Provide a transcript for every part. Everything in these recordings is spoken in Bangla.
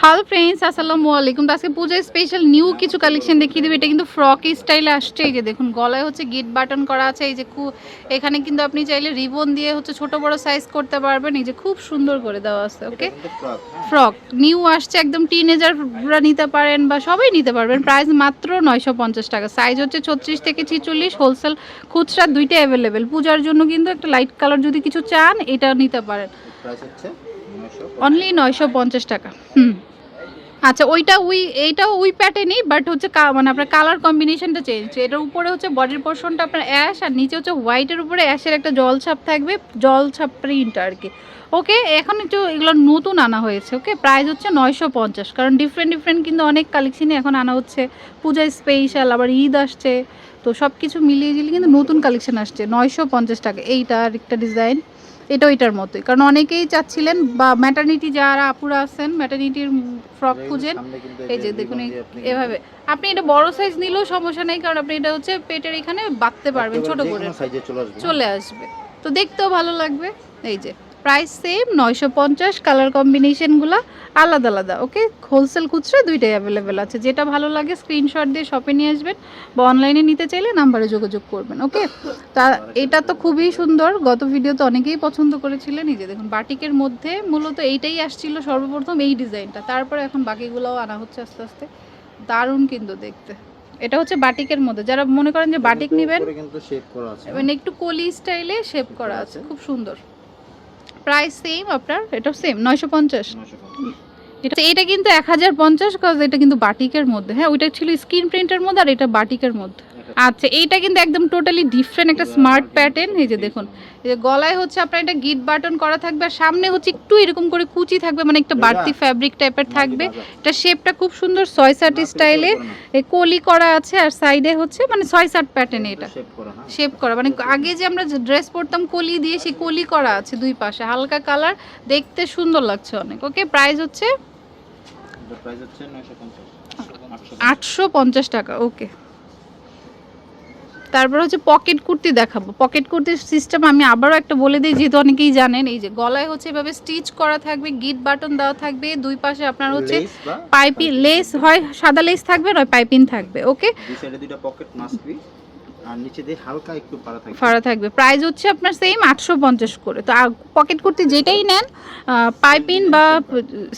হ্যালো ফ্রেন্ডস আসসালামু আলাইকুম। তো আজকে পূজায় স্পেশাল নিউ কিছু কালেকশন দেখিয়ে দেবে। এটা কিন্তু ফ্রক স্টাইলে আসছে। এই যে দেখুন গলায় হচ্ছে গিট বাটন করা আছে। এই যে খু- এখানে কিন্তু আপনি চাইলে রিবন দিয়ে হচ্ছে ছোট বড় সাইজ করতে পারবেন। এই যে খুব সুন্দর করে দেওয়া আছে ওকে ফ্রক নিউ আসছে। একদম টিনেজাররা নিতে পারেন বা সবাই নিতে পারবেন। প্রাইস মাত্র নয়শো পঞ্চাশ টাকা। সাইজ হচ্ছে ছত্রিশ থেকে ছিচল্লিশ। হোলসেল খুচরা দুইটা অ্যাভেলেবেল পূজার জন্য কিন্তু একটা লাইট কালার যদি কিছু চান এটা নিতে পারেন। প্রাইস হচ্ছে 950 অনলি নয়শো পঞ্চাশ টাকা। হুম। আচ্ছা ওইটা উই এইটাও উই প্যাটার্নই বাট হচ্ছে মানে আপনার কালার কম্বিনেশনটা চেঞ্জ এটার উপরে হচ্ছে বডির পোর্শনটা আপনার অ্যাশ আর নিচে হচ্ছে হোয়াইটের উপরে অ্যাশের একটা জল ছাপ থাকবে, জল ছাপ প্রিন্ট আর কি। ওকে এখন একটু এগুলো নতুন আনা হয়েছে ওকে প্রাইস হচ্ছে নয়শো পঞ্চাশ, কারণ ডিফারেন্ট ডিফারেন্ট কিন্তু অনেক কালেকশনই এখন আনা হচ্ছে। পূজায় স্পেশাল আবার ঈদ আসছে। তো সব কিছু মিলিয়ে ঝিলিয়ে কিন্তু নতুন কালেকশন আসছে। নয়শো পঞ্চাশ টাকা। এইটা আর একটা ডিজাইন এটা ওইটার মতোই। কারণ অনেকেই চাচ্ছিলেন বা ম্যাটার্নিটি যারা আপুরা আছেন ম্যাটার্নিটির ফ্রক খুঁজেন এই যে দেখুন এভাবে। আপনি এটা বড় সাইজ নিলেও সমস্যা নেই কারণ আপনি এটা হচ্ছে পেটের এখানে বাঁধতে পারবেন ছোট করে। আসবে চলে আসবে। তো দেখতেও ভালো লাগবে। এই যে। প্রাইস সেম নয়শো পঞ্চাশ কালার কম্বিনেশনগুলো আলাদা আলাদা ওকে হোলসেল খুচরা দুইটাই অ্যাভেলেবেল আছে। যেটা ভালো লাগে স্ক্রিনশট দিয়ে শপে নিয়ে আসবেন বা অনলাইনে নিতে চাইলে নাম্বারে যোগাযোগ করবেন ওকে তা এটা তো খুবই সুন্দর। গত ভিডিওতে অনেকেই পছন্দ করেছিলেন। এই যে দেখুন বাটিকের মধ্যে মূলত এইটাই আসছিল সর্বপ্রথম এই ডিজাইনটা। তারপরে এখন বাকিগুলোও আনা হচ্ছে আস্তে আস্তে। দারুণ কিন্তু দেখতে। এটা হচ্ছে বাটিকের মধ্যে। যারা মনে করেন যে বাটিক নেবেন কিন্তু শেপ করা আছে। মানে একটু কলি স্টাইলে শেপ করা আছে। খুব সুন্দর। প্রাইস সেম আপনার এটা সেম নয়শো পঞ্চাশ। এটা এটা কিন্তু এক হাজার পঞ্চাশ কাজ এটা কিন্তু বাটিকের মধ্যে। হ্যাঁ ওইটা ছিল স্ক্রিন প্রিন্টের মধ্যে আর এটা বাটিকের মধ্যে। আচ্ছা এইটা কিন্তু একদম টোটালি ডিফারেন্ট একটা স্মার্ট প্যাটার্ন এই যে দেখুন এই যে গলায় হচ্ছে আপনার এটা গিট বাটন করা থাকবে আর সামনে হচ্ছে একটু এরকম করে কুচি থাকবে মানে একটা বাড়তি ফ্যাব্রিক টাইপের থাকবে। এটা শেপটা খুব সুন্দর ছয় সাট স্টাইলে কলি করা আছে আর সাইডে হচ্ছে মানে ছয় সাট প্যাটার্ন এটা। শেপ করা হ্যাঁ। শেপ করা মানে আগে যে আমরা ড্রেস পরতাম কলি দিয়ে সেই কলি করা আছে দুই পাশে। হালকা কালার দেখতে সুন্দর লাগছে অনেক ওকে প্রাইস হচ্ছে প্রাইস হচ্ছে 950 আটশো পঞ্চাশ টাকা ওকে তারপর হচ্ছে পকেট কুর্তি দেখাবো। পকেট কুর্তির সিস্টেম আমি আবারও একটা বলে দিই যেহেতু অনেকেই জানেন এই যে গলায় হচ্ছে এভাবে স্টিচ করা থাকবে গিট বাটন দেওয়া থাকবে দুই পাশে আপনার হচ্ছে পাইপিং লেস হয় সাদা লেস থাকবে নয় পাইপিং থাকবে ওকে দুই সাইডে দুটো পকেট মাস্ট বি আর হচ্ছে আপনার সেম আটশো পঞ্চাশ করে। তো পকেট যেটাই নেন পাইপিন বা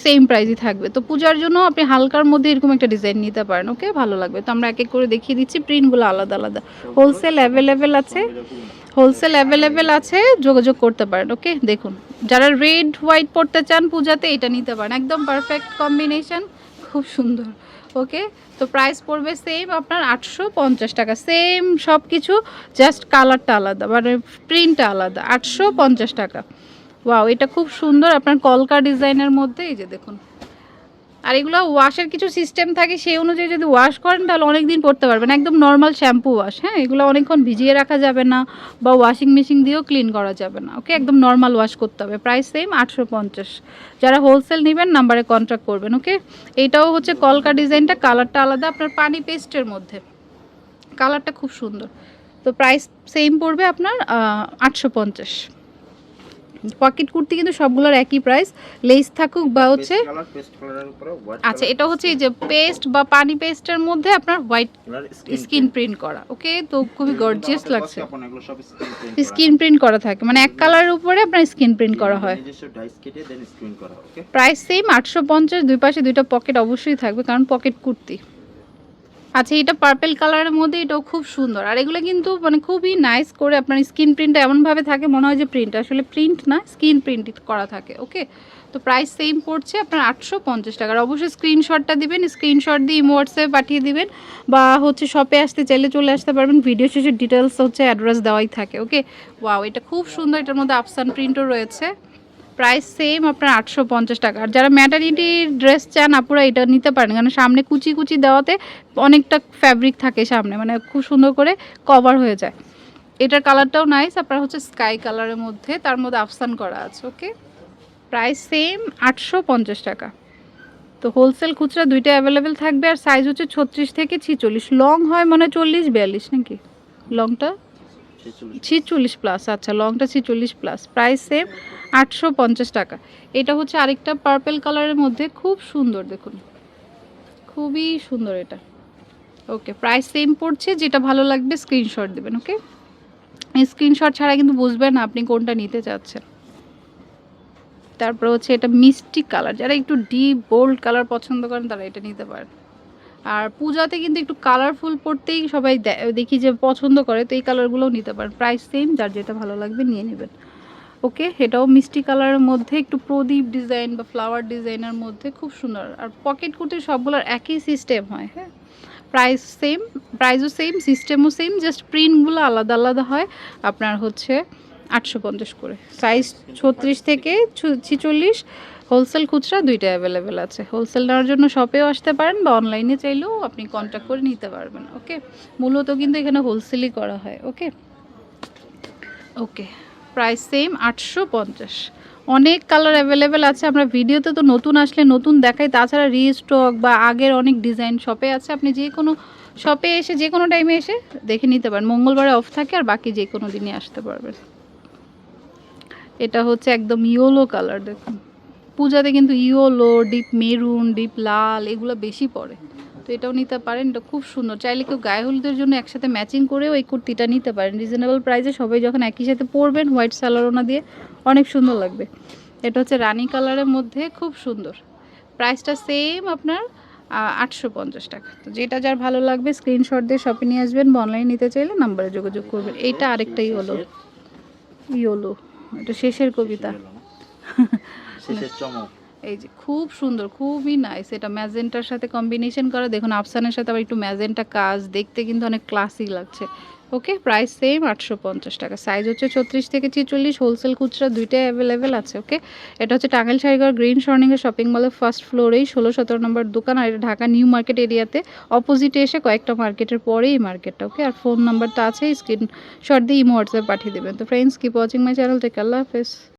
সেম থাকবে। তো পূজার জন্য আপনি হালকার মধ্যে এরকম একটা ডিজাইন নিতে পারেন ওকে ভালো লাগবে। তো আমরা এক এক করে দেখিয়ে দিচ্ছি প্রিন্টগুলো আলাদা আলাদা। হোলসেল অ্যাভেলেবেল আছে। হোলসেল অ্যাভেলেবেল আছে, যোগাযোগ করতে পারেন ওকে দেখুন, যারা রেড হোয়াইট পরতে চান পূজাতে, এটা নিতে পারেন। একদম পারফেক্ট কম্বিনেশন খুব সুন্দর। ওকে? তো প্রাইস পড়বে সেম আপনার আটশো পঞ্চাশ টাকা। সেম সব কিছু জাস্ট কালারটা আলাদা মানে প্রিন্টটা আলাদা, আটশো পঞ্চাশ টাকা। ওয়াও এটা খুব সুন্দর আপনার কলকা ডিজাইনের মধ্যে, এই যে দেখুন। আর এগুলো ওয়াশের কিছু সিস্টেম থাকে, সেই অনুযায়ী যদি ওয়াশ করেন তাহলে অনেক দিন পরতে পারবেন। একদম নর্মাল শ্যাম্পু ওয়াশ হ্যাঁ? এগুলো অনেকক্ষণ ভিজিয়ে রাখা যাবে না বা ওয়াশিং মেশিন দিয়েও ক্লিন করা যাবে না ওকে একদম নর্মাল ওয়াশ করতে হবে। প্রাইস সেম আটশো পঞ্চাশ। যারা হোলসেল নেবেন নাম্বারে কন্ট্যাক্ট করবেন ওকে এইটাও হচ্ছে কলকা ডিজাইনটা কালারটা আলাদা, আপনার পানি পেস্টের মধ্যে। কালারটা খুব সুন্দর। তো প্রাইস সেম পড়বে আপনার আটশো পঞ্চাশ। পকেট কুর্তি কিন্তু সবগুলোর একই প্রাইস লেস থাকুক বা হচ্ছে আচ্ছা এটা হচ্ছে এই যে পেস্ট বা পানি পেস্টের মধ্যে আপনার হোয়াইট স্কিন প্রিন্ট করা ওকে তো খুবই গর্জিয়াস লাগছে। স্কিন প্রিন্ট করা। থাকে মানে এক কালারের উপরে আপনার স্কিন প্রিন্ট করা হয়। প্রাইস সেম আটশো পঞ্চাশ দুই পাশে দুইটা পকেট অবশ্যই থাকবে কারণ পকেট কুর্তি। আচ্ছা এটা পার্পেল কালারের মধ্যে এটাও খুব সুন্দর। আর এগুলো কিন্তু মানে খুবই নাইস করে আপনার স্কিন প্রিন্টটা এমনভাবে থাকে, মনে হয় যে প্রিন্ট আসলে প্রিন্ট না স্কিন প্রিন্ট করা থাকে ওকে তো প্রাইস সেম পড়ছে আপনার আটশো পঞ্চাশ টাকার। অবশ্যই স্ক্রিনশটটা দিবেন স্ক্রিনশট দিয়ে হোয়াটসঅ্যাপে পাঠিয়ে দিবেন, বা হচ্ছে শপে আসতে চাইলে চলে আসতে পারবেন। ভিডিও শেষে ডিটেলস হচ্ছে অ্যাড্রেস দেওয়াই থাকে ওকে ওয়াও এটা খুব সুন্দর, এটার মধ্যে আফসান প্রিন্টও রয়েছে। প্রাইস সেম আপনার আটশো পঞ্চাশ টাকা। আর যারা ম্যাটার্নিটি ড্রেস চান, আপুরা এটা নিতে পারেন। কারণ সামনে কুচি কুচি দেওয়াতে অনেকটা ফ্যাব্রিক থাকে সামনে মানে খুব সুন্দর করে কভার হয়ে যায়। এটার কালারটাও নাইস আপনার হচ্ছে স্কাই কালারের মধ্যে, তার মধ্যে আফসান করা আছে ওকে প্রাইস সেম আটশো পঞ্চাশ টাকা। তো হোলসেল খুচরা দুইটা অ্যাভেলেবেল থাকবে, আর সাইজ হচ্ছে ছত্রিশ থেকে ছিচল্লিশ। লং হয় মানে চল্লিশ, বিয়াল্লিশ নাকি? লংটা ছেচল্লিশ প্লাস আচ্ছা লংটা ছিচল্লিশ প্লাস প্রাইস সেম আটশো পঞ্চাশ টাকা। এটা হচ্ছে আরেকটা পার্পেল কালারের মধ্যে, খুব সুন্দর, দেখুন। খুবই সুন্দর এটা। ওকে প্রাইস সেম পড়ছে, যেটা ভালো লাগবে স্ক্রিনশট দেবেন ওকে স্ক্রিনশট ছাড়া কিন্তু বুঝবেন আপনি কোনটা নিতে চাচ্ছেন। তারপর হচ্ছে এটা মিষ্টি কালার যারা একটু ডিপ বোল্ড কালার পছন্দ করেন, তারা এটা নিতে পারেন। আর পূজাতে কিন্তু একটু কালারফুল পড়তেই সবাই দেখি যে পছন্দ করে, তো এই কালারগুলোও নিতে পারেন। প্রাইস সেম যার যেটা ভালো লাগবে নিয়ে নেবেন। ওকে এটাও মিষ্টি কালারের মধ্যে, একটু প্রদীপ ডিজাইন বা ফ্লাওয়ার ডিজাইনের মধ্যে খুব সুন্দর। আর পকেট কুর্তি সবগুলোর একই সিস্টেম হয় হ্যাঁ? প্রাইস সেম প্রাইসও সেম সিস্টেমও সেম জাস্ট প্রিন্টগুলো আলাদা আলাদা হয়। আপনার হচ্ছে আটশো পঞ্চাশ করে। সাইজ ছত্রিশ থেকে ছিচল্লিশ হোলসেল খুচরা দুইটা অ্যাভেলেবেল আছে। হোলসেল নেওয়ার জন্য শপেও আসতে পারেন বা অনলাইনে চাইলেও আপনি কন্ট্যাক্ট করে নিতে পারবেন ওকে মূলত কিন্তু এখানে হোলসেলই করা হয় ওকে ওকে প্রাইস সেম আটশো পঞ্চাশ। অনেক কালার অ্যাভেলেবেল আছে, আমরা ভিডিওতে তো নতুন আসলে নতুন দেখাই, তাছাড়া রিস্টক বা আগের অনেক ডিজাইন শপে আছে, আপনি যে কোনো শপে এসে, যে কোনো টাইমে এসে দেখে নিতে পারেন। মঙ্গলবারে অফ থাকে আর বাকি যে কোনো দিনই আসতে পারবেন। এটা হচ্ছে একদম ইয়োলো কালার দেখুন। পূজাতে কিন্তু ইয়োলো, ডিপ মেরুন, ডিপ লাল এগুলো বেশি পড়ে তো এটাও নিতে পারেন, এটা খুব সুন্দর। চাইলে কেউ গায়ে হলুদের জন্য একসাথে ম্যাচিং করেও এই কুর্তিটা নিতে পারেন। রিজনেবল প্রাইসে সবাই যখন একই সাথে পরবেন হোয়াইট সালোয়ারোনা দিয়ে, অনেক সুন্দর লাগবে। এটা হচ্ছে রানি কালারের মধ্যে খুব সুন্দর। প্রাইসটা সেম আপনার আটশো পঞ্চাশ টাকা। তো যেটা যার ভালো লাগবে স্ক্রিনশট দিয়ে শপে নিয়ে আসবেন অনলাইন নিতে চাইলে নাম্বারে যোগাযোগ করবেন। এইটা আরেকটাই হলো ইয়োলো, এটা শেষের কবিতা। শেষের চমক। এই যে খুব সুন্দর খুবই নাইস এটা ম্যাজেন্টার সাথে কম্বিনেশন করা। দেখুন আফসানের সাথে আবার একটু ম্যাজেন্টা কাজ। দেখতে কিন্তু অনেক ক্লাসিক লাগছে। ওকে প্রাইস সেম আটশো পঞ্চাশ টাকা। সাইজ হচ্ছে ছত্রিশ থেকে ছিচল্লিশ। হোলসেল খুচরা দুইটাই অ্যাভেলেবেল আছে ওকে এটা হচ্ছে টাঙ্গাইল শাড়িঘর গ্রিন শর্নিংয়ের শপিং মলের ফার্স্ট ফ্লোরেই ষোলো সতেরো নম্বর দোকান। আর এটা ঢাকা নিউ মার্কেট এরিয়াতে অপোজিটে এসে কয়েকটা মার্কেটের পরেই মার্কেটটা ওকে আর ফোন নাম্বার তো স্ক্রিন শট দিয়ে ইমো হোয়াটসঅ্যাপ পাঠিয়ে দেবেন। তো friends keep watching my channel take Allah হাফেজ।